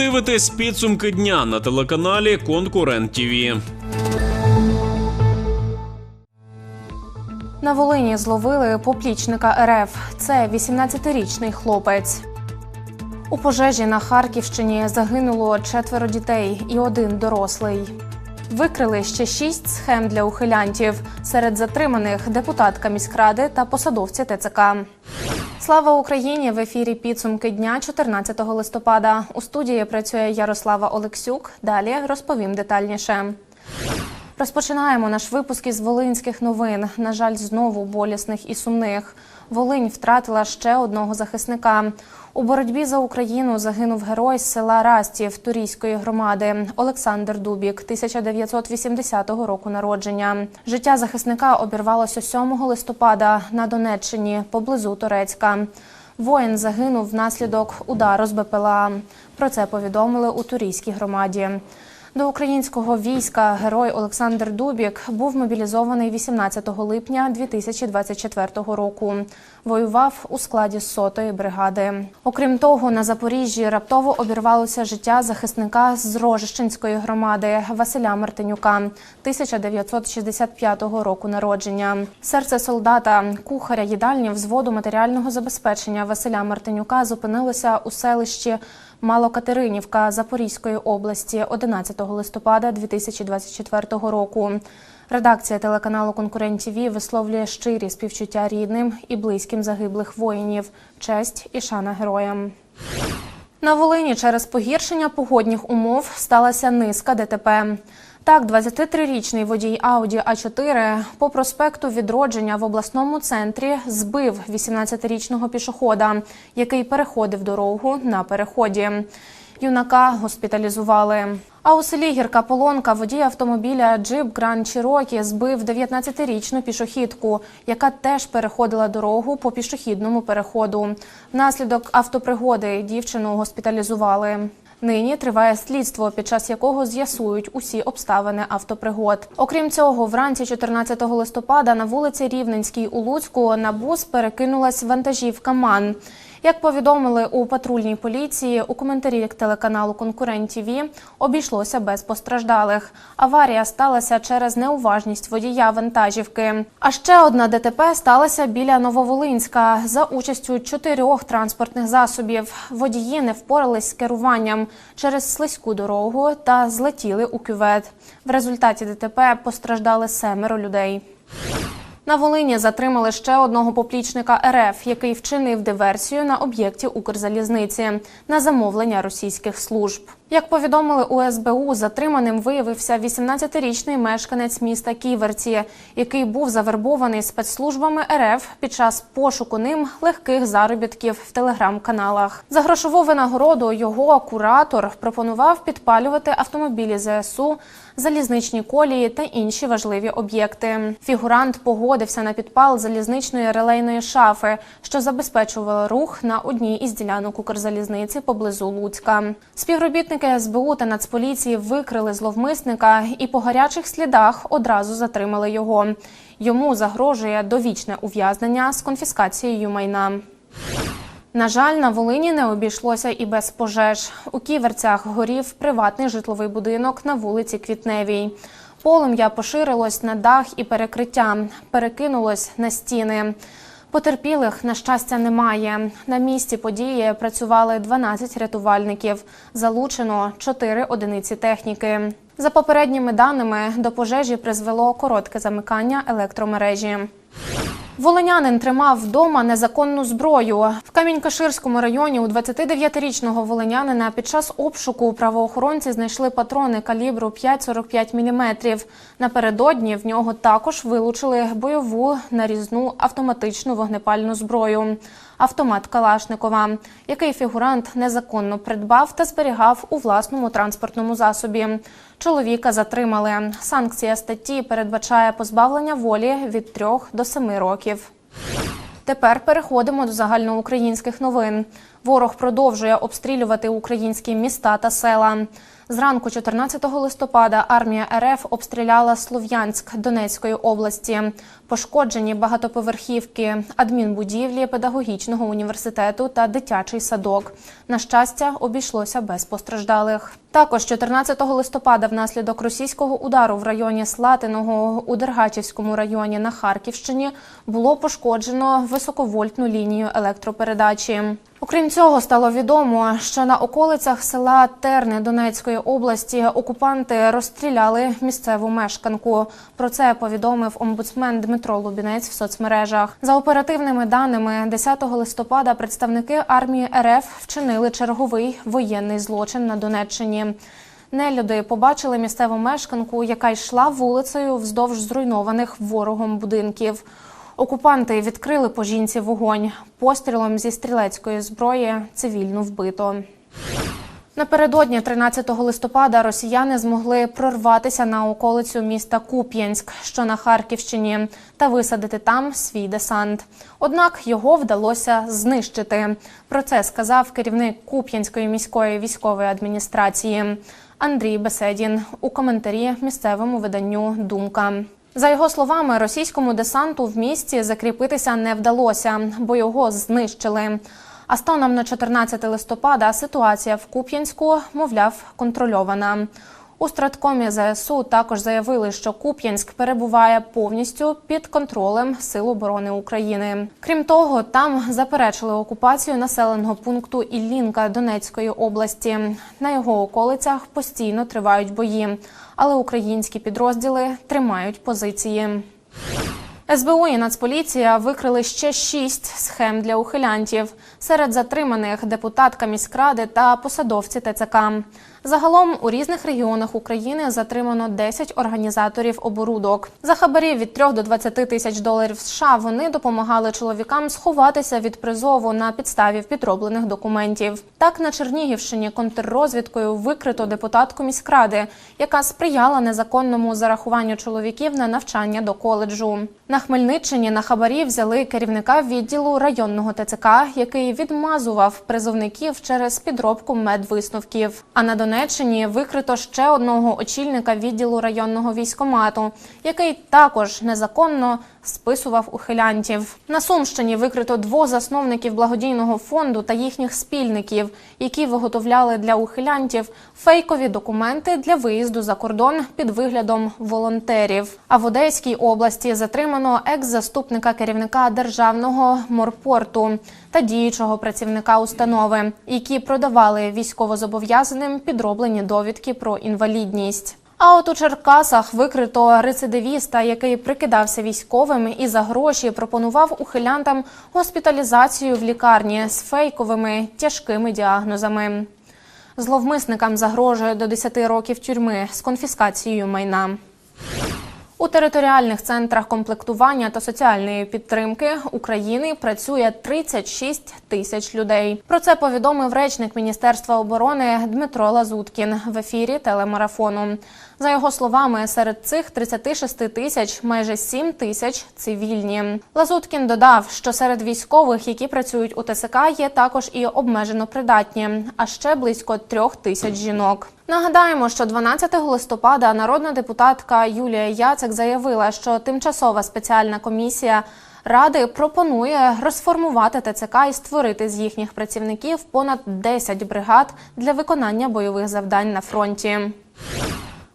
дивитесь підсумки дня на телеканалі Конкурент ТІВІ. На Волині зловили поплічника РФ. Це 18-річний хлопець. У пожежі на Харківщині загинуло четверо дітей і один дорослий. Викрили ще шість схем для ухилянтів. Серед затриманих депутатка міськради та посадовці ТЦК. Слава Україні! В ефірі підсумки дня 14 листопада. У студії працює Ярослава Олексюк. Далі розповім детальніше. Розпочинаємо наш випуск із волинських новин. На жаль, знову болісних і сумних. Волинь втратила ще одного захисника. У боротьбі за Україну загинув герой з села Растів Турійської громади Олександр Дубік, 1980 року народження. Життя захисника обірвалося 7 листопада на Донеччині поблизу Турецька. Воїн загинув внаслідок удару з БПЛА. Про це повідомили у Турійській громаді. До українського війська герой Олександр Дубік був мобілізований 18 липня 2024 року. Воював у складі сотої бригади. Окрім того, на Запоріжжі раптово обірвалося життя захисника з Рожищенської громади Василя Мартинюка 1965 року народження. Серце солдата, кухаря їдальні взводу матеріального забезпечення Василя Мартинюка зупинилося у селищі Малокатеринівка Запорізької області 11 листопада 2024 року. Редакція телеканалу Конкурент ТІВІ висловлює щирі співчуття рідним і близьким загиблих воїнів, честь і шана героям. На Волині через погіршення погодних умов сталася низка ДТП. Так, 23-річний водій Ауді А4 по проспекту відродження в обласному центрі збив 18-річного пішохода, який переходив дорогу на переході. Юнака госпіталізували. А у селі Гірка Полонка водій автомобіля Джип Гранд Чірокі збив 19-річну пішохідку, яка теж переходила дорогу по пішохідному переходу. Внаслідок автопригоди дівчину госпіталізували. Нині триває слідство, під час якого з'ясують усі обставини автопригод. Окрім цього, вранці 14 листопада на вулиці Рівненській у Луцьку на бус перекинулась вантажівка МАН. Як повідомили у патрульній поліції, у коментарі телеканалу Конкурент ТІВІ обійшлося без постраждалих. Аварія сталася через неуважність водія вантажівки. А ще одна ДТП сталася біля Нововолинська за участю чотирьох транспортних засобів. Водії не впорались з керуванням через слизьку дорогу та злетіли у кювет. В результаті ДТП постраждали семеро людей. На Волині затримали ще одного поплічника РФ, який вчинив диверсію на об'єкті Укрзалізниці на замовлення російських служб. Як повідомили у СБУ, затриманим виявився 18-річний мешканець міста Ківерці, який був завербований спецслужбами РФ під час пошуку ним легких заробітків в телеграм-каналах. За грошову винагороду його куратор пропонував підпалювати автомобілі ЗСУ, залізничні колії та інші важливі об'єкти. Фігурант погодився на підпал залізничної релейної шафи, що забезпечувала рух на одній із ділянок Укрзалізниці поблизу Луцька. Співробітники СБУ та Нацполіції викрили зловмисника і по гарячих слідах одразу затримали його. Йому загрожує довічне ув'язнення з конфіскацією майна. На жаль, на Волині не обійшлося і без пожеж. У Ківерцях горів приватний житловий будинок на вулиці Квітневій. Полум'я поширилось на дах і перекриття, перекинулось на стіни. Потерпілих, на щастя, немає. На місці події працювали 12 рятувальників. Залучено 4 одиниці техніки. За попередніми даними, до пожежі призвело коротке замикання електромережі. Волинянин тримав вдома незаконну зброю. В Камінь-Каширському районі у 29-річного волинянина під час обшуку правоохоронці знайшли патрони калібру 5,45 мм. Напередодні в нього також вилучили бойову нарізну автоматичну вогнепальну зброю. Автомат Калашникова, який фігурант незаконно придбав та зберігав у власному транспортному засобі. Чоловіка затримали. Санкція статті передбачає позбавлення волі від 3 до 7 років. Тепер переходимо до загальноукраїнських новин. Ворог продовжує обстрілювати українські міста та села. Зранку 14 листопада армія РФ обстріляла Слов'янськ Донецької області. Пошкоджені багатоповерхівки, адмінбудівлі педагогічного університету та дитячий садок. На щастя, обійшлося без постраждалих. Також 14 листопада внаслідок російського удару в районі Слатиного у Дергачівському районі на Харківщині було пошкоджено високовольтну лінію електропередачі. Окрім цього, стало відомо, що на околицях села Терни Донецької області окупанти розстріляли місцеву мешканку. Про це повідомив омбудсмен Дмитро Лубінець в соцмережах. За оперативними даними, 10 листопада представники армії РФ вчинили черговий воєнний злочин на Донеччині. Нелюди побачили місцеву мешканку, яка йшла вулицею вздовж зруйнованих ворогом будинків. Окупанти відкрили по жінці вогонь. Пострілом зі стрілецької зброї цивільну вбито. Напередодні 13 листопада росіяни змогли прорватися на околицю міста Куп'янськ, що на Харківщині, та висадити там свій десант. Однак його вдалося знищити. Про це сказав керівник Куп'янської міської військової адміністрації Андрій Беседін у коментарі місцевому виданню Думка. За його словами, російському десанту в місті закріпитися не вдалося, бо його знищили. А станом на 14 листопада ситуація в Куп'янську, мовляв, контрольована. У страткомі ЗСУ також заявили, що Куп'янськ перебуває повністю під контролем Сил оборони України. Крім того, там заперечили окупацію населеного пункту Іллінка Донецької області. На його околицях постійно тривають бої, але українські підрозділи тримають позиції. СБУ і Нацполіція викрили ще шість схем для ухилянтів. Серед затриманих депутатка міськради та посадовці ТЦК. Загалом у різних регіонах України затримано 10 організаторів оборудок. За хабарі від 3 до 20 тисяч доларів США вони допомагали чоловікам сховатися від призову на підставі підроблених документів. Так на Чернігівщині контррозвідкою викрито депутатку міськради, яка сприяла незаконному зарахуванню чоловіків на навчання до коледжу. На Хмельниччині на хабарі взяли керівника відділу районного ТЦК, який відмазував призовників через підробку медвисновків. А на Донеччині викрито ще одного очільника відділу районного військомату, який також незаконно списував ухилянтів. На Сумщині викрито двох засновників благодійного фонду та їхніх спільників, які виготовляли для ухилянтів фейкові документи для виїзду за кордон під виглядом волонтерів. А в Одеській області затримано екс-заступника керівника державного морпорту та діючого працівника установи, які продавали військовозобов'язаним підроблені довідки про інвалідність. А от у Черкасах викрито рецидивіста, який прикидався військовим і за гроші пропонував ухилянтам госпіталізацію в лікарні з фейковими тяжкими діагнозами. Зловмисникам загрожує до 10 років тюрми з конфіскацією майна. У територіальних центрах комплектування та соціальної підтримки України працює 36 тисяч людей. Про це повідомив речник Міністерства оборони Дмитро Лазуткін в ефірі телемарафону. За його словами, серед цих 36 тисяч майже 7 тисяч цивільні. Лазуткін додав, що серед військових, які працюють у ТСК, є також і обмежено придатні, а ще близько трьох тисяч жінок. Нагадаємо, що 12 листопада народна депутатка Юлія Яцек заявила, що тимчасова спеціальна комісія ради пропонує розформувати ТЦК і створити з їхніх працівників понад 10 бригад для виконання бойових завдань на фронті.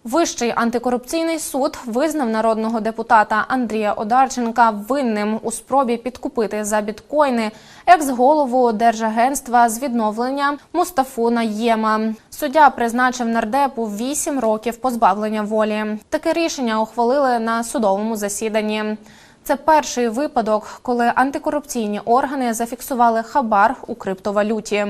Вищий антикорупційний суд визнав народного депутата Андрія Одарченка винним у спробі підкупити за біткоїни екс-голову Держагентства з відновлення Мустафу Наєма. Суддя призначив нардепу 8 років позбавлення волі. Таке рішення ухвалили на судовому засіданні. Це перший випадок, коли антикорупційні органи зафіксували хабар у криптовалюті.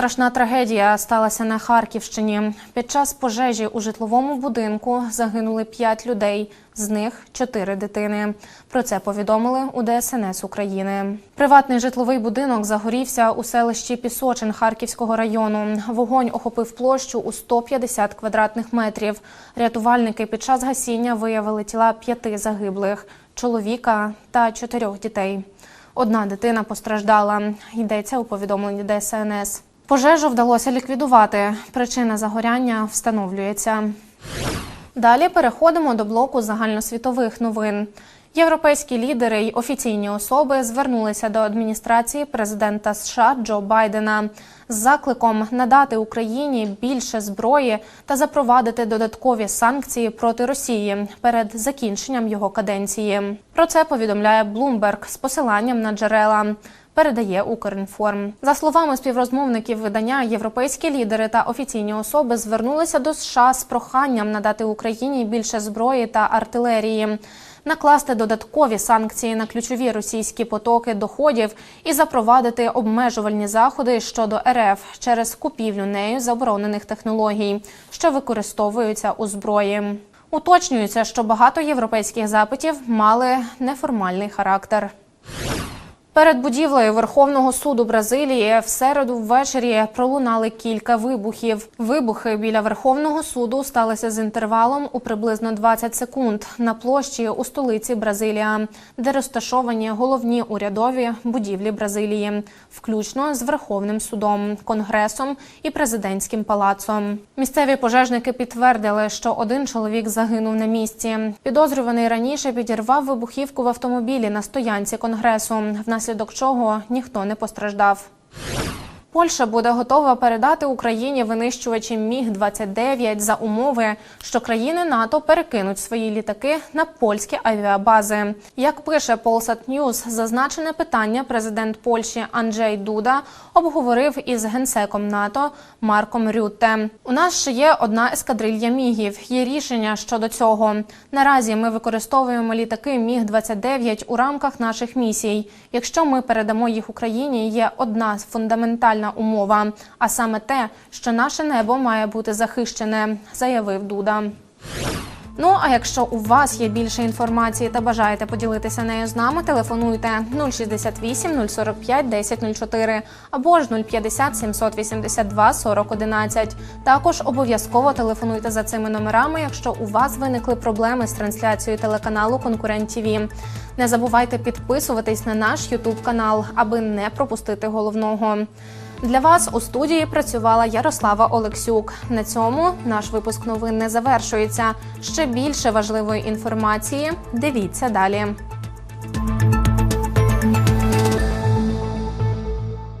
Страшна трагедія сталася на Харківщині. Під час пожежі у житловому будинку загинули п'ять людей, з них чотири дитини. Про це повідомили у ДСНС України. Приватний житловий будинок загорівся у селищі Пісочин Харківського району. Вогонь охопив площу у 150 квадратних метрів. Рятувальники під час гасіння виявили тіла п'яти загиблих чоловіка та чотирьох дітей. Одна дитина постраждала. Йдеться у повідомленні ДСНС. Пожежу вдалося ліквідувати. Причина загоряння встановлюється. Далі переходимо до блоку загальносвітових новин. Європейські лідери й офіційні особи звернулися до адміністрації президента США Джо Байдена з закликом надати Україні більше зброї та запровадити додаткові санкції проти Росії перед закінченням його каденції. Про це повідомляє Bloomberg з посиланням на джерела. Передає Укрінформ за словами співрозмовників видання, європейські лідери та офіційні особи звернулися до США з проханням надати Україні більше зброї та артилерії, накласти додаткові санкції на ключові російські потоки доходів і запровадити обмежувальні заходи щодо РФ через купівлю нею заборонених технологій, що використовуються у зброї. Уточнюється, що багато європейських запитів мали неформальний характер. Перед будівлею Верховного суду Бразилії в середу ввечері пролунали кілька вибухів. Вибухи біля Верховного суду сталися з інтервалом у приблизно 20 секунд на площі у столиці Бразилія, де розташовані головні урядові будівлі Бразилії, включно з Верховним судом, конгресом і президентським палацом. Місцеві пожежники підтвердили, що один чоловік загинув на місці. Підозрюваний раніше підірвав вибухівку в автомобілі на стоянці конгресу, внаслідок чого ніхто не постраждав. Польща буде готова передати Україні винищувачі Міг 29 за умови, що країни НАТО перекинуть свої літаки на польські авіабази. Як пише Polsat News, зазначене питання президент Польщі Анджей Дуда обговорив із генсеком НАТО Марком Рютте. У нас ще є одна ескадрилья мігів. Є рішення щодо цього. Наразі ми використовуємо літаки Міг 29 у рамках наших місій. Якщо ми передамо їх Україні, є одна фундаментальна умова, а саме те, що наше небо має бути захищене, заявив Дуда. Ну а якщо у вас є більше інформації та бажаєте поділитися нею з нами, телефонуйте 068 045 1004 або ж 050 782 40 11. Також обов'язково телефонуйте за цими номерами, якщо у вас виникли проблеми з трансляцією телеканалу Конкурент ТІВІ. Не забувайте підписуватись на наш Ютуб канал, аби не пропустити головного. Для вас у студії працювала Ярослава Олексюк. На цьому наш випуск новин не завершується. Ще більше важливої інформації. Дивіться далі.